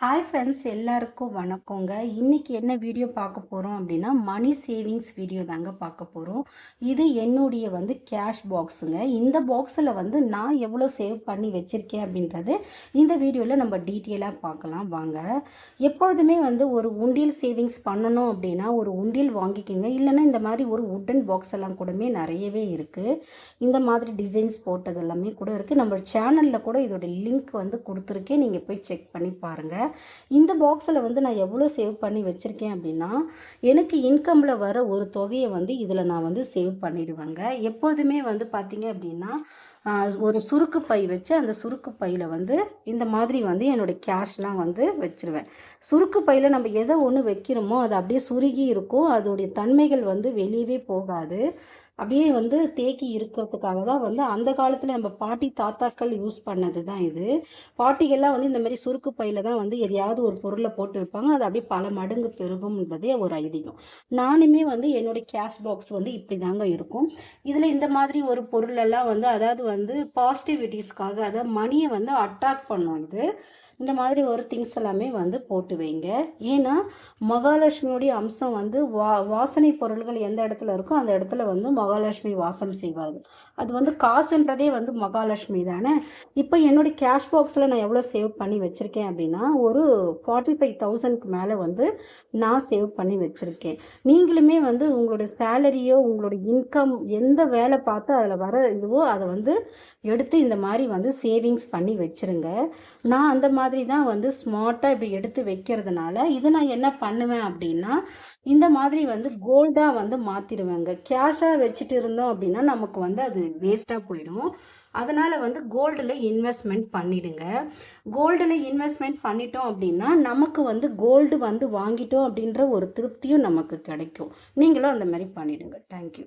Hi friends எல்லாருக்கும் வணக்கங்க. இன்றைக்கி என்ன வீடியோ பார்க்க போகிறோம் அப்படின்னா மணி சேவிங்ஸ் வீடியோ தாங்க பார்க்க போகிறோம் இது என்னுடைய வந்து கேஷ் பாக்ஸுங்க இந்த பாக்ஸில் வந்து நான் எவ்வளோ சேவ் பண்ணி வச்சுருக்கேன் அப்படின்றது இந்த வீடியோவில் நம்ம டீட்டெயிலாக பார்க்கலாம். வாங்க. எப்பொழுதுமே வந்து ஒரு உண்டியல் சேவிங்ஸ் பண்ணணும் அப்படின்னா ஒரு உண்டியல் வாங்கிக்கோங்க. இல்லைன்னா இந்த மாதிரி ஒரு உட்டன் பாக்ஸ் எல்லாம் கூடமே நிறையவே இருக்குது இந்த மாதிரி டிசைன்ஸ் போட்டது எல்லாமே கூட இருக்குது நம்ம சேனலில் கூட இதோட லிங்க் வந்து கொடுத்துருக்கேன். நீங்கள் போய் செக் பண்ணி பாருங்கள் இந்த பாக்ஸில் வந்து நான் எவ்வளோ சேவ் பண்ணி வச்சுருக்கேன் அப்படின்னா எனக்கு இன்கமில் வர ஒரு தொகையை வந்து இதில் நான் வந்து சேவ் பண்ணிடுவேங்க. எப்பொழுதுமே வந்து பார்த்திங்க அப்படின்னா ஒரு சுருக்கு பை வச்சு அந்த சுருக்கு பையில் வந்து இந்த மாதிரி வந்து என்னோடய கேஷ்லாம் வந்து வச்சுருவேன். சுருக்கு பையில் நம்ம எதை ஒன்று வைக்கிறோமோ அது அப்படியே சுருகி இருக்கும். அதோடைய தன்மைகள் வந்து வெளியவே போகாது. அப்படியே வந்து தேக்கி இருக்கிறதுக்காக தான் வந்து அந்த காலத்தில் நம்ம பாட்டி தாத்தாக்கள் யூஸ் பண்ணது தான் இது. பாட்டிகள்லாம் வந்து இந்த மாதிரி சுருக்கு பையில் தான் வந்து எதையாவது ஒரு பொருளை போட்டு வைப்பாங்க. அது அப்படியே பல மடங்கு பெருகும் என்பதே ஒரு ஐதீகம். நானுமே வந்து என்னுடைய கேஷ் பாக்ஸ் வந்து இப்படி தாங்க இருக்கும். இதில் இந்த மாதிரி ஒரு பொருளெல்லாம் வந்து அதாவது வந்து பாசிட்டிவிட்டிஸ்க்காக அதாவது மணியை வந்து அட்டாக் பண்ணும் இது. இந்த மாதிரி ஒரு திங்ஸ் எல்லாமே வந்து போட்டு வைங்க. ஏன்னா மகாலட்சுமியுடைய அம்சம் வந்து வா வாசனை பொருள்கள் எந்த இடத்துல இருக்கோ அந்த இடத்துல வந்து மகாலட்சுமி வாசம் செய்வார்கள். அது வந்து காசுன்றதே வந்து மகாலட்சுமி தானே? இப்போ என்னுடைய கேஷ் பாக்ஸில் நான் எவ்வளோ சேவ் பண்ணி வச்சுருக்கேன் அப்படின்னா ஒரு ஃபார்ட்டி ஃபைவ் தௌசண்ட்க்கு மேலே வந்து நான் சேவ் பண்ணி வச்சுருக்கேன். நீங்களுமே வந்து உங்களோட சேலரியோ உங்களோட இன்கம் எந்த வேலை பார்த்து அதில் வர இதுவோ அதை வந்து எடுத்து இந்த மாதிரி வந்து சேவிங்ஸ் பண்ணி வச்சுருங்க. நான் அந்த மாதிரி மாதிரி தான் வந்து ஸ்மார்ட்டாக இப்படி எடுத்து வைக்கிறதுனால இதை நான் என்ன பண்ணுவேன் அப்படின்னா இந்த மாதிரி வந்து கோல்டாக வந்து மாற்றிடுவேங்க கேஷாக வச்சுட்டு இருந்தோம் அப்படின்னா நமக்கு வந்து அது வேஸ்ட்டாக போயிடும். அதனால் வந்து கோல்டில் இன்வெஸ்ட்மெண்ட் பண்ணிடுங்க. கோல்டில் இன்வெஸ்ட்மெண்ட் பண்ணிட்டோம் அப்படின்னா நமக்கு வந்து கோல்டு வந்து வாங்கிட்டோம் அப்படின்ற ஒரு திருப்தியும் நமக்கு கிடைக்கும். நீங்களும் அந்த மாதிரி பண்ணிடுங்க. தேங்க்யூ